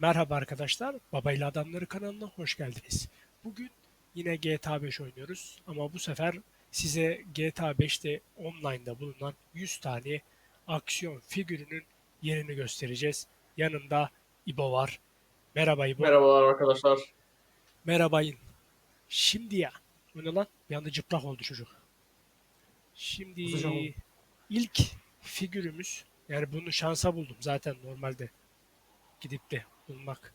Merhaba arkadaşlar, Babayla Adamları kanalına hoş geldiniz. Bugün yine GTA 5 oynuyoruz ama bu sefer size GTA 5'te online'da bulunan 100 tane aksiyon figürünün yerini göstereceğiz. Yanımda İbo var. Merhaba İbo. Merhabalar arkadaşlar. Merhabayın. Şimdi ya. Bu ne lan? Bir anda cıplak oldu çocuk. Şimdi ilk figürümüz yani bunu şansa buldum zaten normalde gidip de bulmak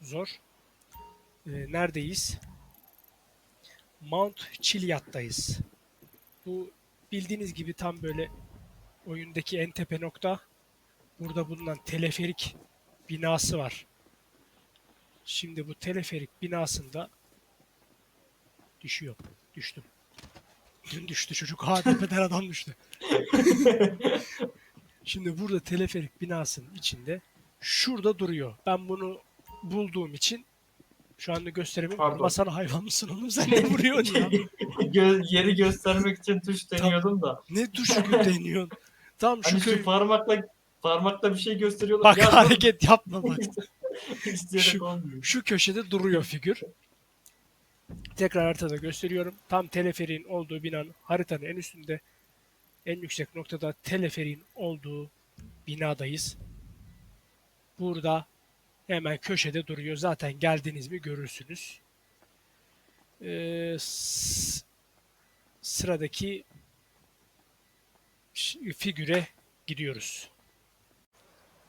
zor. Ee, neredeyiz? Mount Chiliad'dayız. Bu bildiğiniz gibi tam böyle oyundaki en tepe nokta. Burada bulunan teleferik binası var. Şimdi bu teleferik binasında düşüyor. Düştüm. Dün düştü çocuk. Ha tepeden adam düştü. Şimdi burada teleferik binasının içinde şurada duruyor. Ben bunu bulduğum için şu anda gösteremiyorum. Pardon. Ama sana hayvan mısın oğlum sen ne vuruyorsun ya? Gö- yeri göstermek için tuş deniyordum da. Ne tuşu deniyorsun? Tam şu Hani köy... şu parmakla parmakla bir şey gösteriyorlar. Bak Ya dur, hareket yapma bak. Şu- olmuyor. Şu köşede duruyor figür. Tekrar haritada gösteriyorum. Tam teleferiğin olduğu binanın haritanın en üstünde en yüksek noktada teleferiğin olduğu binadayız. Burada hemen köşede duruyor. Zaten geldiniz mi görürsünüz. Ee, sıradaki figüre gidiyoruz.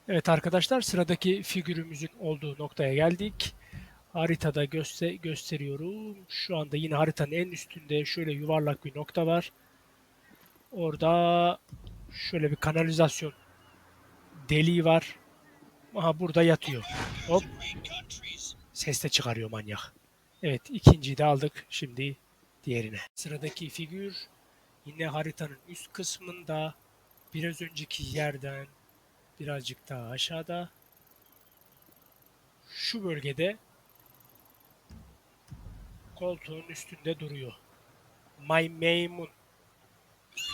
Evet arkadaşlar sıradaki figürümüzün olduğu noktaya geldik. Haritada göster gösteriyorum. Şu anda yine haritanın en üstünde şöyle yuvarlak bir nokta var. Orada şöyle bir kanalizasyon deliği var. Aha burada yatıyor. Hop. Ses de çıkarıyor manyak. Evet ikinciyi de aldık. Şimdi diğerine. Sıradaki figür yine haritanın üst kısmında biraz önceki yerden birazcık daha aşağıda şu bölgede koltuğun üstünde duruyor. My Maymun.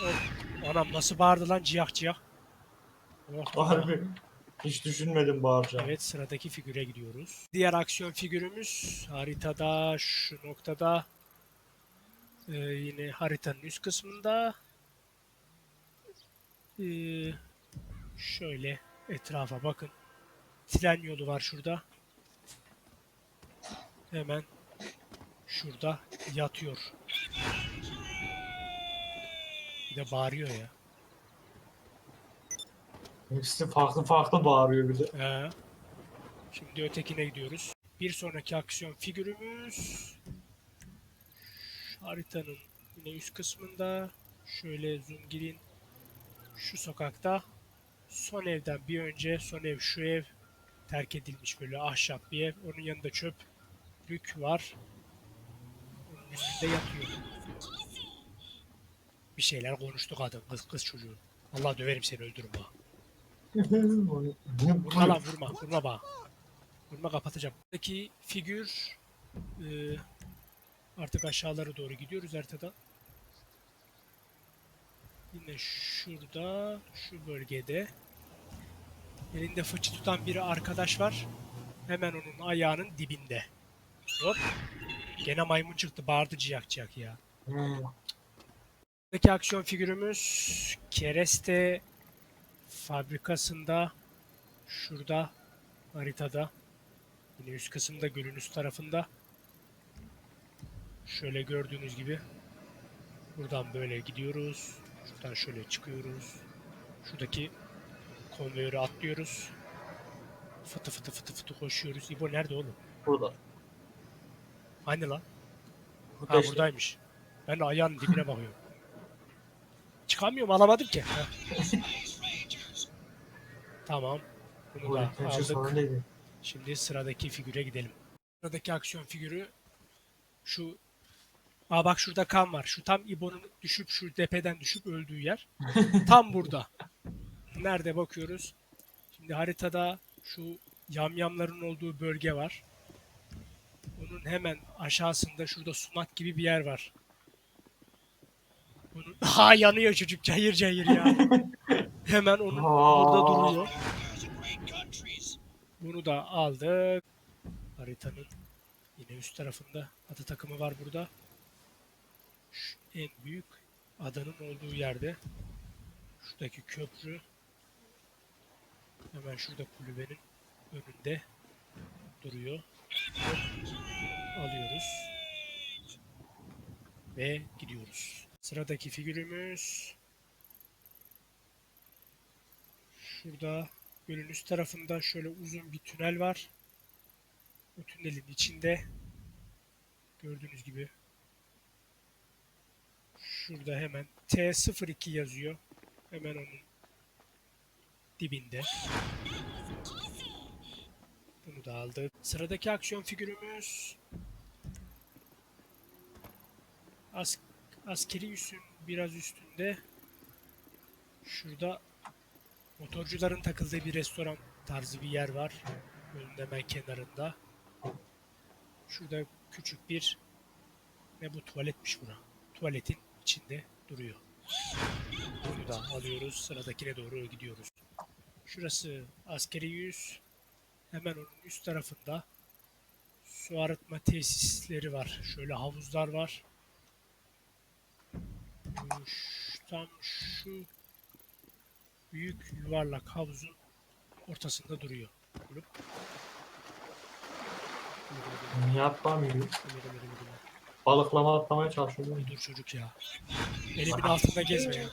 Oh, anam nasıl bağırdı lan ciyak ciyak. Oh, Harbi. Hiç düşünmedim bağıracağım. Evet sıradaki figüre gidiyoruz. Diğer aksiyon figürümüz haritada şu noktada Ee, yine haritanın üst kısmında Ee, şöyle etrafa bakın. Tren yolu var şurada. Hemen şurada yatıyor. Bir de bağırıyor ya. Hepsi farklı farklı bağırıyor bir de. Ee, şimdi ötekine gidiyoruz. Bir sonraki aksiyon figürümüz haritanın yine üst kısmında. Şöyle zoom girin şu sokakta son evden bir önce son ev şu ev terk edilmiş böyle ahşap bir ev. Onun yanında çöplük var. Onun üstünde yatıyor. Bir şeyler konuştu kadın kız kız çocuğu. Allah döverim seni öldürürüm ha Vurma lan vurma. Vurma bana. Vurma kapatacağım. Buradaki figür e, artık aşağılara doğru gidiyoruz haritada. Yine şurada, şu bölgede elinde fıçı tutan bir arkadaş var. Hemen onun ayağının dibinde. Hop. Gene maymun çıktı. Bağırdı ciyak ciyak ya. Hmm. Buradaki aksiyon figürümüz Kereste fabrikasında şurada haritada yine üst kısımda gölün üst tarafında şöyle gördüğünüz gibi buradan böyle gidiyoruz şuradan şöyle çıkıyoruz şuradaki konveyörü atlıyoruz fıtı fıtı fıtı fıtı koşuyoruz İbo nerede oğlum? Burada. Hani lan? Burada Ha işte. buradaymış. Ben de ayağının dibine bakıyorum. Çıkamıyorum alamadım ki. Tamam. Bunu Bu da aldık. Şimdi sıradaki figüre gidelim. Sıradaki aksiyon figürü şu Aa bak şurada kan var. Şu tam İbo'nun düşüp şu tepeden düşüp öldüğü yer. Tam burada. Nerede bakıyoruz? Şimdi haritada şu yamyamların olduğu bölge var. Onun hemen aşağısında şurada sunak gibi bir yer var. Bunun... Ha yanıyor çocuk cayır cayır ya. Hemen onun Aa. burada duruyor. Bunu da aldık. Haritanın yine üst tarafında ada takımı var burada. Şu en büyük adanın olduğu yerde. Şuradaki köprü. Hemen şurada kulübenin önünde duruyor. Alıyoruz. Ve gidiyoruz. Sıradaki figürümüz şurada gölün üst tarafında şöyle uzun bir tünel var. O tünelin içinde gördüğünüz gibi şurada hemen T02 yazıyor. Hemen onun dibinde. Bunu da aldık. Sıradaki aksiyon figürümüz As askeri üssün biraz üstünde şurada motorcuların takıldığı bir restoran tarzı bir yer var. Gölün hemen kenarında. Şurada küçük bir ne bu tuvaletmiş buna. Tuvaletin içinde duruyor. Bunu da alıyoruz. Sıradakine doğru gidiyoruz. Şurası askeri yüz. Hemen onun üst tarafında su arıtma tesisleri var. Şöyle havuzlar var. Tam şu büyük yuvarlak havuzun ortasında duruyor. Bulup. Yapamıyor. Balıklama atlamaya çalışıyor. Dur çocuk ya. Elimin altında gezme ya.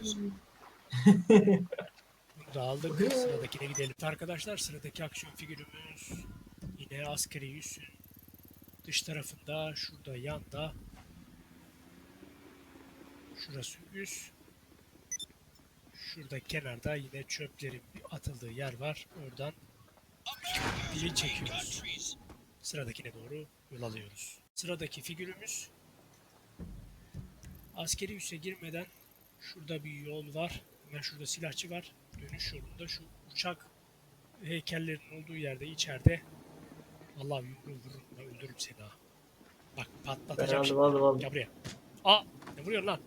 Bunu da aldık. Sıradakine gidelim. Arkadaşlar sıradaki aksiyon figürümüz yine askeri yüzün dış tarafında şurada yanda şurası üst şurada kenarda yine çöplerin atıldığı yer var. Oradan biri çekiyoruz. Sıradakine doğru yol alıyoruz. Sıradaki figürümüz askeri üsse girmeden şurada bir yol var. Hemen şurada silahçı var. Dönüş yolunda şu uçak heykellerin olduğu yerde içeride Allah yumruğu vururum ben öldürürüm seni ha. Bak patlatacağım Hadi şimdi. hadi hadi. Gel buraya. Aa ne vuruyorsun lan?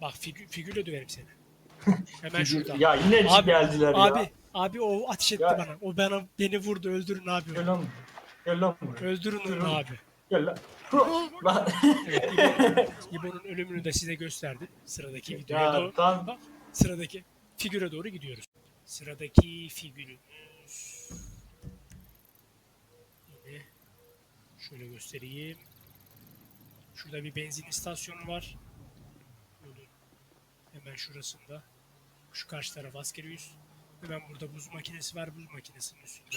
Bak figür, figürle döverim seni. Hemen. Ya yine Abi, geldiler ya. Abi, abi o ateş etti Ya. bana. O bana beni vurdu. Öldürün abi. Gel lan. Gel lan. Öldürün onu abi. Gel lan. Evet, İbo'nun, ölümünü de size gösterdim. Sıradaki videoya ya doğru, tam Bak, sıradaki figüre doğru gidiyoruz. Sıradaki figürümüz yine şöyle göstereyim. Şurada bir benzin istasyonu var. Hemen şurasında. Şu karşı taraf askeri üs. Hemen burada buz makinesi var. Buz makinesinin üstünde.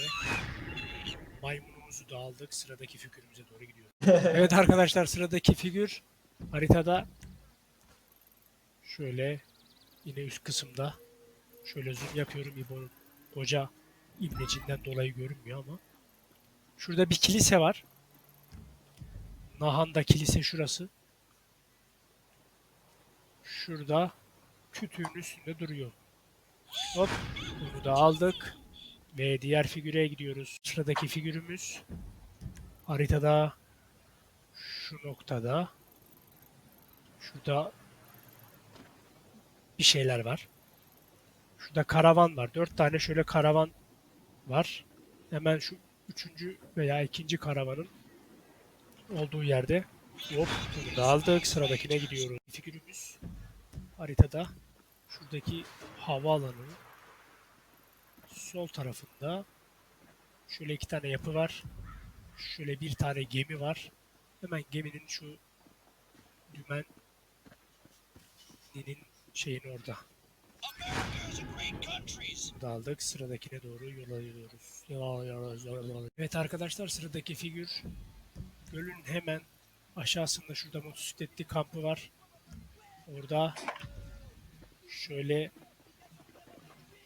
Maymunumuzu da aldık. Sıradaki figürümüze doğru gidiyoruz. evet arkadaşlar sıradaki figür haritada şöyle yine üst kısımda şöyle zoom yapıyorum İbo'nun koca imlecinden dolayı görünmüyor ama şurada bir kilise var. Nahanda kilise şurası. Şurada kütüğün üstünde duruyor. Hop bunu da aldık. Ve diğer figüre gidiyoruz. Sıradaki figürümüz haritada şu noktada şurada bir şeyler var. Şurada karavan var. Dört tane şöyle karavan var. Hemen şu üçüncü veya ikinci karavanın olduğu yerde. Hop bunu da aldık. Sıradakine gidiyoruz. Figürümüz haritada şuradaki havaalanının sol tarafında şöyle iki tane yapı var. Şöyle bir tane gemi var. Hemen geminin şu dümeninin şeyin orada. Bunu da aldık. Sıradakine doğru yol alıyoruz. Evet arkadaşlar sıradaki figür gölün hemen aşağısında şurada motosikletli kampı var. Orada şöyle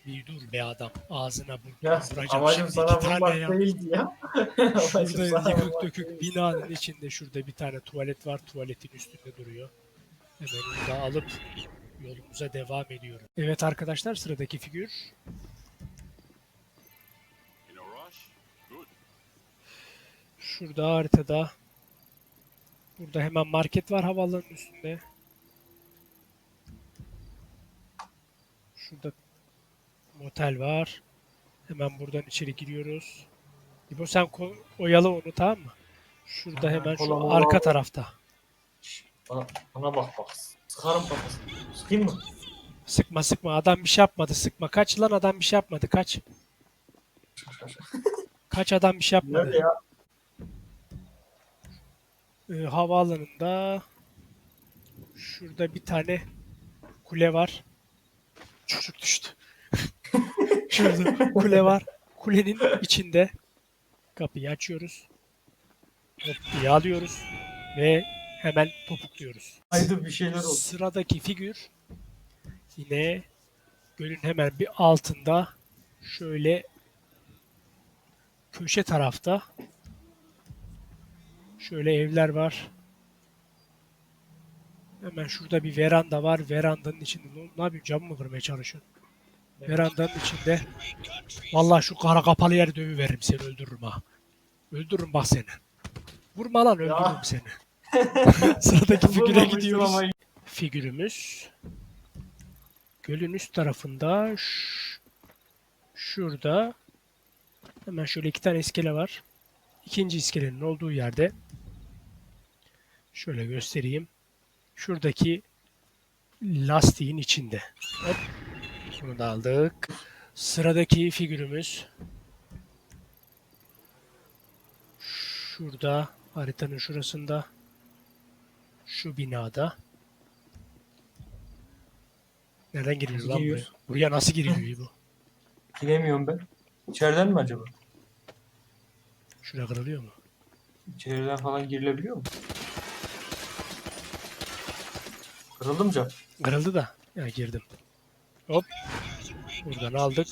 bir dur be adam ağzına burnuna vuracağım amacım şimdi sana iki tane vurmak ya. değildi ya. Şurada yıkık vurmak dökük binanın içinde şurada bir tane tuvalet var. Tuvaletin üstünde duruyor. Hemen onu da alıp yolumuza devam ediyoruz. Evet arkadaşlar sıradaki figür şurada haritada. Burada hemen market var havaalanının üstünde. Şurada motel var. Hemen buradan içeri giriyoruz. İbo sen oyalı onu tamam mı? Şurada hemen şu arka tarafta. Bana, bana bak bak. Sıkarım kafasını. Sıkayım mı? Sıkma sıkma adam bir şey yapmadı sıkma. Kaç lan adam bir şey yapmadı kaç. Kaç adam bir şey yapmadı. Nerede ya? Ee, havaalanında şurada bir tane kule var. Çocuk düştü. şurada kule var. Kulenin içinde kapıyı açıyoruz. Diye alıyoruz ve hemen topukluyoruz. Haydi bir şeyler oldu. Sıradaki figür yine gölün hemen bir altında şöyle köşe tarafta şöyle evler var. Hemen şurada bir veranda var. Verandanın içinde ne, yapayım camı mı kırmaya çalışıyorsun? Verandanın içinde vallahi şu kara kapalı yeri dövüveririm seni öldürürüm ha. Öldürürüm bak seni. Vurma lan öldürürüm seni. Sıradaki figüre gidiyoruz ama figürümüz gölün üst tarafında şurada hemen şöyle iki tane iskele var. İkinci iskelenin olduğu yerde şöyle göstereyim. Şuradaki lastiğin içinde. Hop. Bunu da aldık. Sıradaki figürümüz şurada haritanın şurasında şu binada. Nereden giriyor Nasıl lan buraya? giriyor? Buraya nasıl giriliyor bu? Giremiyorum ben. İçeriden mi acaba? Şuraya kırılıyor mu? İçeriden falan girilebiliyor mu? Kırıldı mı cam? Kırıldı da. Ya girdim. Hop. Buradan aldık.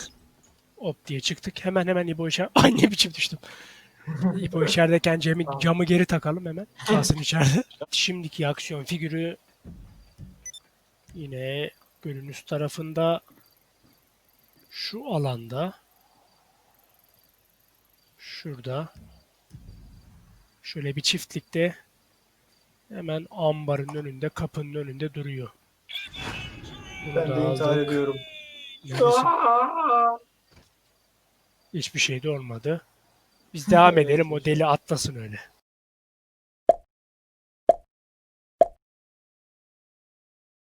Hop diye çıktık. Hemen hemen İbo içer... Ay ne biçim düştüm. İbo içerideyken Tamam. camı geri takalım hemen. Kalsın içeride. Şimdiki aksiyon figürü yine gölün üst tarafında şu alanda şurada şöyle bir çiftlikte hemen ambarın önünde kapının önünde duruyor. Bunu Ben de intihar ediyorum. Neredesin? Hiçbir şey de olmadı. Biz devam edelim o deli atlasın öyle.